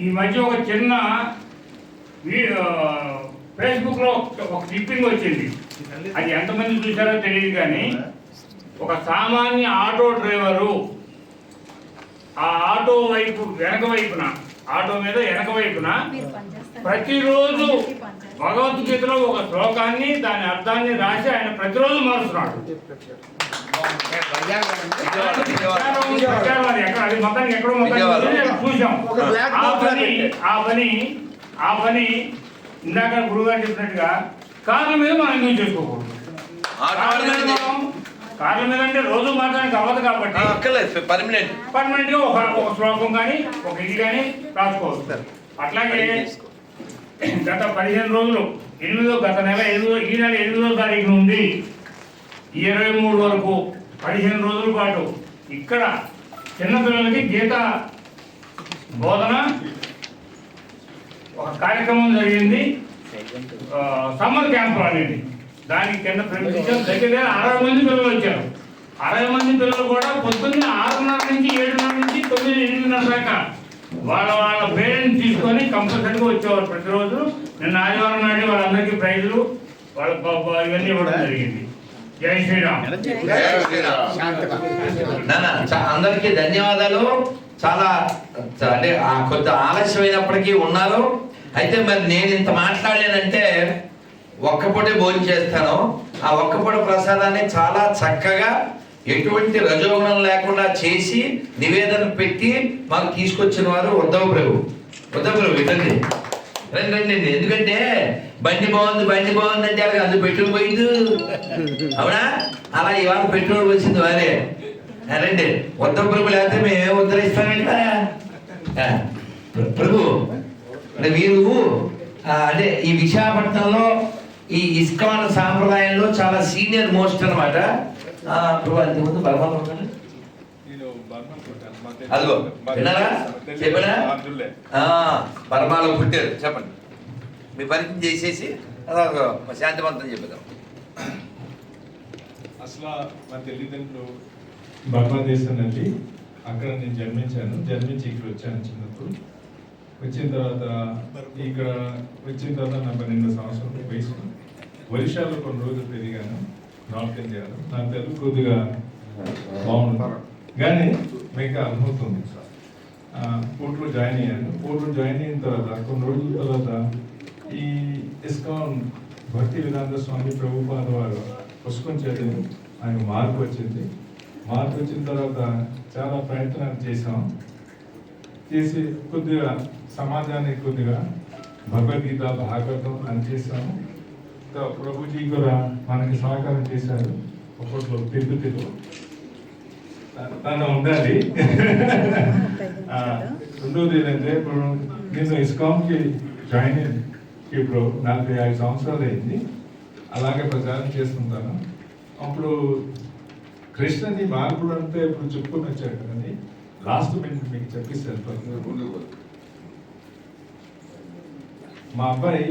ఈ మధ్య ఒక చిన్న ఫేస్బుక్లో ఒక క్లిప్పింగ్ వచ్చింది. అది ఎంతమంది చూసారో తెలియదు కానీ ఒక సామాన్య ఆటో డ్రైవరు ఆ ఆటో వైపు వెనక వైపున ఆటో మీద వెనక వైపున ప్రతిరోజు. భగవద్గీతలో ఒక శ్లోకాన్ని దాని అర్థాన్ని రాసి ఆయన ప్రతిరోజు మారుస్తున్నాడు. అది మొత్తానికి ఎక్కడో చూసాం ఆ పని ఆ పని ఆ పని ఇందాక గురుగారు చెప్పినట్టుగా కార్ల మీద మనం ఎందుకు చేసుకోకూడదు? కార్ల మీద అంటే రోజు మాత్రానికి అవ్వదు కాబట్టి పర్మనెంట్ పర్మనెంట్. గా ఒక ఒక శ్లోకం కానీ ఒక ఇది కానీ రాసుకోవచ్చు. అట్లాగే గత పదిహేను రోజులు ఎనిమిదో గత నెల ఎనిమిదో ఈ నెల ఎనిమిదో తారీఖు నుండి ఇరవై మూడు వరకు పదిహేను రోజుల పాటు ఇక్కడ చిన్నపిల్లలకి గీత బోధన ఒక కార్యక్రమం జరిగింది. సమ్మర్ క్యాంప్ అనేది. దానికి కింద ప్రవేశించాం దగ్గర దగ్గర అరవై మంది పిల్లలు వచ్చారు. అరవై మంది పిల్లలు కూడా పొద్దున్న ఆరున్నర నుంచి ఏడున్నర నుంచి తొమ్మిది ఎనిమిదిన్నర దాకా వాళ్ళ వాళ్ళ పేరెంట్స్ తీసుకొని కంపల్సరీగా వచ్చేవారు ప్రతిరోజు. నిన్న ఆదివారం నాటి వాళ్ళందరికీ ప్రైజులు వాళ్ళ ఇవన్నీ ఇవ్వడం జరిగింది. జై శ్రీరామ్. అందరికీ ధన్యవాదాలు. చాలా అంటే ఆ కొంత ఆలస్యమైనప్పటికీ ఉన్నారు. అయితే మరి నేను ఇంత మాట్లాడలేనంటే ఒక్కపూటే భోజనం చేస్తాను. ఆ ఒక్కపూట ప్రసాదాన్ని చాలా చక్కగా ఎటువంటి రజోగుణం లేకుండా చేసి నివేదన పెట్టి మాకు తీసుకొచ్చిన వారు ఉద్ధవ ప్రభు. ఉద్ధవ ప్రభు ఇటండి రండి రండి ఎందుకంటే బండి బాగుంది బండి బాగుంది అంటే అలాగే అందులో పెట్రోల్ పోయింది. అవునా? అలా ఇవాళ పెట్రోల్ వచ్చింది వారే. రండి. ఉత్తర ప్రభు లేకపోతే మేము ఉత్తరిస్తామంట ప్రభు అంటే మీరు అంటే ఈ విశాఖపట్నంలో ఈ ఇస్కాన్ సాంప్రదాయంలో చాలా సీనియర్ మోస్ట్ అనమాట ప్రభు బర్మా అదిగో విన్నారా? చెప్పనా? బర్మాలో పుట్టారు చెప్పండి. మీ పరిచయం చేసేసి శాంతివంతం చెప్పుదాం అసలు మా తల్లిదండ్రులు బంగ్లాదేశం నుండి అక్కడ నేను జన్మించాను. జన్మించి ఇక్కడ వచ్చాను చిన్నప్పుడు. వచ్చిన తర్వాత ఇక్కడ వచ్చిన తర్వాత నా పన్నెండు సంవత్సరం వయసు. ఒరిషాలో కొన్ని రోజులు పెరిగాను. నార్త్ చేయాలి. నాకు తెలుగు కొద్దిగా బాగుంటుంది. కానీ మీకు అర్థమవుతుంది సార్. కోర్టులో జాయిన్ అయ్యాను. కోర్టులో జాయిన్ అయిన తర్వాత కొన్ని రోజుల తర్వాత ఈ ఇస్కాన్ భక్తి వేదాంత స్వామి ప్రభుపాద వారు పుస్తకం చదివి ఆయన మార్పు వచ్చింది. మార్పు వచ్చిన తర్వాత చాలా ప్రయత్నాలు చేసాం చేసి కొద్దిగా సమాజానికి కొద్దిగా భగవద్గీత భాగవతం అని చేసాము ప్రభుజీ కూడా మనకి సహకారం చేశారు. ఒక్కొక్కరు తిరుపతిలో. తను ఉండాలి. రెండోది ఏంటంటే ఇప్పుడు నేను ఇస్కాన్కి జాయిన్ అయ్యి ఇప్పుడు నలభై ఐదు సంవత్సరాలు అయింది. అలాగే ప్రచారం చేస్తుంటాను. అప్పుడు కృష్ణని మార్పుడు అంటే ఇప్పుడు చెప్పుకొని వచ్చారు కదండి. లాస్ట్ మినిట్ మీకు చెప్పిస్తాను. మా అబ్బాయి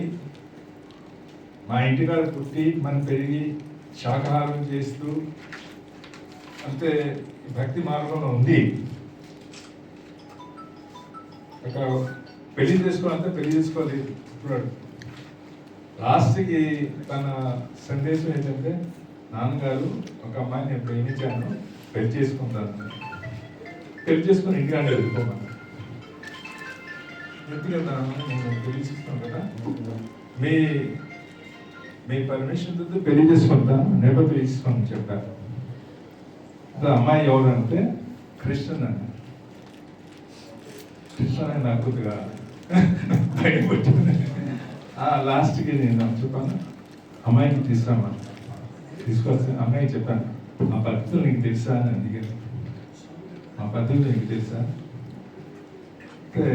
మా ఇంటికాడ పుట్టి మనం పెరిగి శాకాహారం చేస్తూ అంటే భక్తి మార్గంలో ఉంది. అక్కడ పెళ్ళి చేసుకోవాలంటే పెళ్ళి చేసుకోవాలి ఇప్పుడు లాస్ట్కి తన సందేశం ఏంటంటే నాన్నగారు ఒక అమ్మాయిని నేను ప్రేమించాను పెళ్ళి చేసుకుంటాను పెళ్ళి చేసుకుని ఇంటికాడ వెళ్ళిపోమని. ఎందుకంటే నేను పెళ్ళి చేసుకున్నాను కదా. మీ మీ పర్మిషన్తో పెళ్ళి చేసుకుంటాను నేపథ్యం తీసుకొని చెప్పారు. ఇప్పుడు అమ్మాయి ఎవరంటే కృష్ణన్ అని కృష్ణ అని నాకు కొద్దిగా భయపడుతుంది లాస్ట్కి నేను చెప్పాను? అమ్మాయికి తీసుకురామా తీసుకొస్తే అమ్మాయి చెప్పాను. ఆ పద్ధతులు నీకు తెలుసా? అని అడిగాను ఆ పద్ధతులు నీకు తెలుసా? అంటే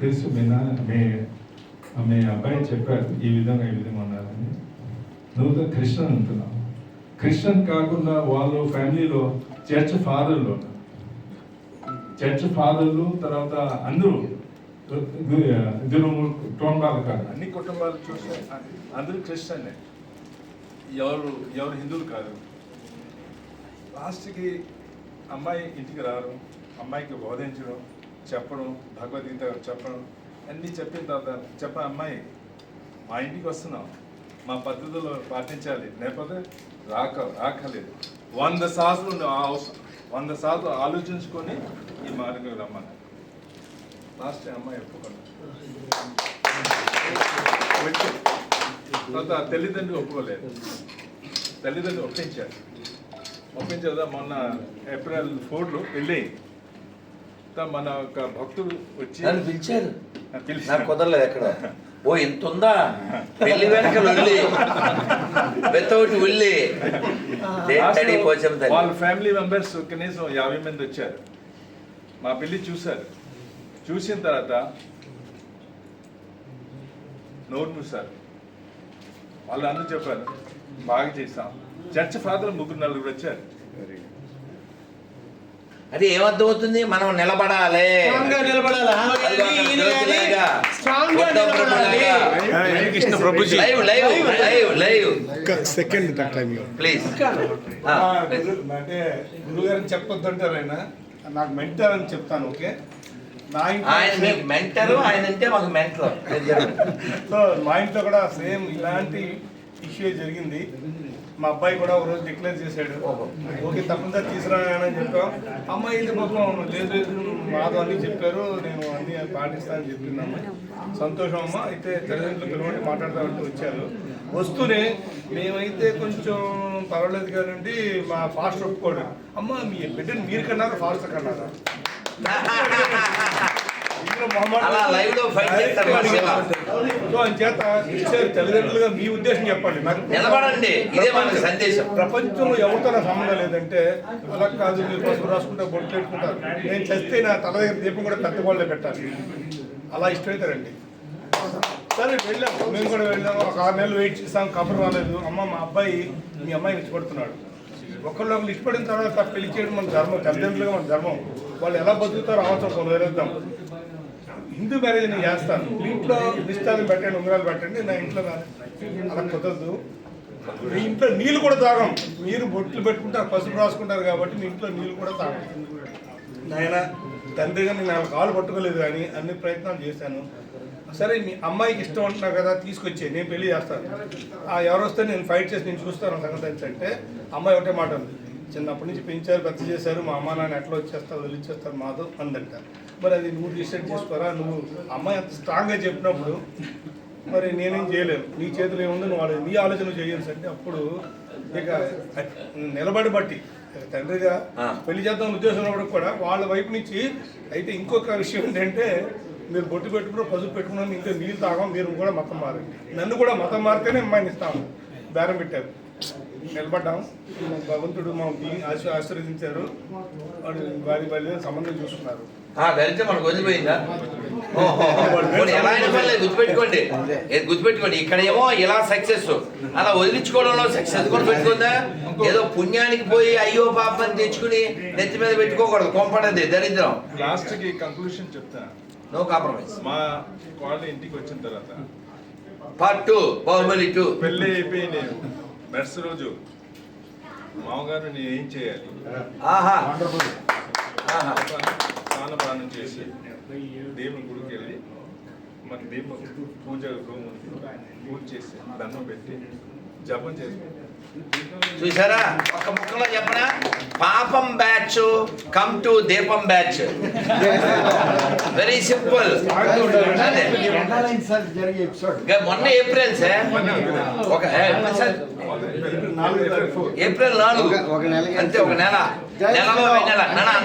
తెలుసు మీ నాన్న మీ మీ అబ్బాయి చెప్పారు ఈ విధంగా ఈ విధంగా ఉన్నారని నువ్వు క్రిస్టియన్ అంటున్నావు క్రిస్టియన్ కాకుండా వాళ్ళు ఫ్యామిలీలో చర్చ్ ఫాదర్లు. చర్చ్ ఫాదర్లు తర్వాత అందరూ ఇద్దరు కుటుంబాలు కాదు. అన్ని కుటుంబాలు చూస్తే అందరూ క్రిస్టియన్ ఎవరు ఎవరు హిందువులు కాదు. లాస్ట్కి అమ్మాయి ఇంటికి రారు అమ్మాయికి బోధించడం చెప్పడం భగవద్గీత చెప్పడం అన్నీ చెప్పిన తర్వాత చెప్ప అమ్మాయి మా ఇంటికి వస్తున్నాం మా పద్ధతులు పాటించాలి. లేకపోతే రాక రాకలేదు. వంద సార్లు వంద సార్లు ఆలోచించుకొని ఈ మార్గం రమ్మన్నారు లాస్ట్ అమ్మాయి వచ్చి తర్వాత తల్లిదండ్రులు ఒప్పుకోలేదు. తల్లిదండ్రులు ఒప్పించారు. ఒప్పించారు మొన్న ఏప్రిల్ ఫోర్లో తర్వాత మన ఒక భక్తుడు వచ్చి పిలిచారు. కుదరలేదు ఎక్కడ. ఓ ఇంత ఉందా పెళ్ళి వెనక వెళ్ళి వితౌట్ వెళ్ళి వాళ్ళ ఫ్యామిలీ మెంబర్స్ కనీసం యాభై మంది వచ్చారు. మా పెళ్ళి చూశారు. చూసిన తర్వాత నోరు మూసారు వాళ్ళు అందరూ చెప్పారు బాగా చేసాం చర్చ్ ఫాదర్ ముగ్గురు నలుగురు వచ్చారు. అది ఏమర్థం అవుతుంది మనం నిలబడాలి. నిలబడాలి. ఒక గా నిలబడాలి. Krishna Prabhuji. Live live live live. Second time please. అంటే గురుగారిని చెప్పొద్దు అంటారు ఆయన. నాకు మెంటర్ అని చెప్తాను ఓకే? ఆయన మీకు మెంటరు ఆయన అంటే మాకు మెంటర్. సో మా ఇంట్లో కూడా సేమ్ ఇలాంటి ఇష్యూ జరిగింది. మా అబ్బాయి కూడా ఒక రోజు డిక్లేర్ చేశాడు. ఓకే తప్పనిసరి తీసుకురా అని చెప్పాం. అమ్మాయి ఇది పాపం లేదు లేదు మాతో అన్ని చెప్పారు. నేను అన్ని పాటిస్తానని చెప్పింది అమ్మాయి సంతోషం అమ్మ. అయితే తల్లిదండ్రులు పిలవండి మాట్లాడదామంటే వచ్చారు. వస్తూనే మేమైతే కొంచెం పర్వాలేదు కానండి మా ఫాస్ట్ ఒప్పుకోడు. అమ్మ మీ బిడ్డని మీరు కన్నారా ఫాస్ట్ కన్నారా? అలా లో చేస్తారు. సో అని చేత తల్లిదండ్రులుగా మీ ఉద్దేశం చెప్పండి. నాకు నిలబడండి. ఇదే మనకు సందేశం. ప్రపంచంలో ఎవరితో సంబంధం లేదంటే అలా కాదు మీరు పసుపు రాసుకుంటే బొట్లు పెట్టుకుంటారు నేను చస్తే నా తల దగ్గర దీపం కూడా వాళ్ళే పెట్టాలి. అలా ఇష్టమవుతారండి సరే వెళ్ళాం. మేము కూడా వెళ్ళాము ఒక ఆరు నెలలు వెయిట్ చేసాం. కబురు రాలేదు. అమ్మ మా అబ్బాయి మీ అమ్మాయిని ఇష్టపడుతున్నాడు. ఒకళ్ళు ఒకళ్ళు ఇష్టపడిన తర్వాత పెళ్ళి చేయడం మన ధర్మం. తల్లిదండ్రులుగా మన ధర్మం. వాళ్ళు ఎలా బతుకుతారో అవసరం కొన్ని వదిలేద్దాం హిందూ మ్యారేజ్ నేను చేస్తాను. మీ ఇంట్లో నిష్ఠాలు పెట్టండి ఉంగరాలు పెట్టండి నా ఇంట్లో అలా కుదరదు. మీ ఇంట్లో నీళ్ళు కూడా తాగం. మీరు బొట్లు పెట్టుకుంటారు పసుపు రాసుకుంటారు కాబట్టి మీ ఇంట్లో నీళ్ళు కూడా తాగం. నాయన తండ్రిగా నేను నాలుగు కాలు పట్టుకోలేదు కానీ అన్ని ప్రయత్నాలు చేశాను. సరే మీ అమ్మాయికి ఇష్టం అంటున్నావు కదా తీసుకొచ్చే నేను పెళ్ళి చేస్తాను. ఆ ఎవరు వస్తే నేను ఫైట్ చేసి నేను చూస్తాను సంగతి అంటే అమ్మాయి ఒకటే మాట ఉంది. చిన్నప్పటి నుంచి పెంచారు పెద్ద చేశారు. మా అమ్మ నాన్న ఎట్లా వచ్చేస్తారు వదిలిచ్చేస్తారు మాతో అందంట మరి అది నువ్వు డిసైడ్ చేసుకోరా? నువ్వు అమ్మాయి అంత స్ట్రాంగ్గా చెప్పినప్పుడు మరి నేనేం చేయలేను. నీ చేతిలో ఏముంది నువ్వు వాళ్ళ- నీ ఆలోచన చేయాల్సి అంటే అప్పుడు ఇక నిలబడి బట్టి తండ్రిగా. పెళ్ళి చేద్దాం ఉద్దేశం ఉన్నప్పుడు కూడా వాళ్ళ వైపు నుంచి అయితే ఇంకొక విషయం ఏంటంటే మీరు బొట్టు పెట్టుకుని పసుపు పెట్టుకున్నాను ఇంకా నీళ్ళు తాగం మీరు కూడా మతం మారండి. నన్ను కూడా మతం మారితేనే అమ్మాయిని ఇస్తాము. బేరం పెట్టారు. నిలబడ్డాం. భగవంతుడు మా ఆశ ఆశీర్వదించారు. వాడు వారి వారి సంబంధం మనకు వదిలిపోయిందా ఓహో. పోనీ ఎలా అయినా పర్లేదు గుర్తుపెట్టుకోండి. గుర్తుపెట్టుకోండి ఇక్కడ ఏమో ఇలా సక్సెస్ అలా వదిలించుకోవడంలో సక్సెస్ కూడా పెట్టుకుందా? ఏదో పుణ్యానికి పోయి అయ్యో పాపని తెచ్చుకుని నెత్తి మీద పెట్టుకోకూడదు కొంపడది దరిద్రం. లాస్ట్కి కంక్లూషన్ చెప్తాను నో కాంప్రమైజ్ మా వాళ్ళ ఇంటికి వచ్చిన తర్వాత. పార్ట్ టూ బాహుబలి టూ పెళ్ళి అయిపోయి నేను మెర్స్ రోజు మామగారు నేను ఏం చేయాలి? ఆహా. ఆహా. స్నానపానం చేసి దేవుని గుడికి వెళ్ళి మన దీపం పూజ పూజ చేసి దండం పెట్టి జపం చేసి చూసారా ఒక ముక్కలో చెప్పనా? పాపం బ్యాచ్ కమ్ టు దీపం బ్యాచ్. వెరీ సింపుల్ మొన్న ఏప్రిల్ సార్. ఒక సార్? నాలుగు ఏప్రిల్ నాలుగు. ఒక- నెల అంతే ఒక నెల. నెల నెల.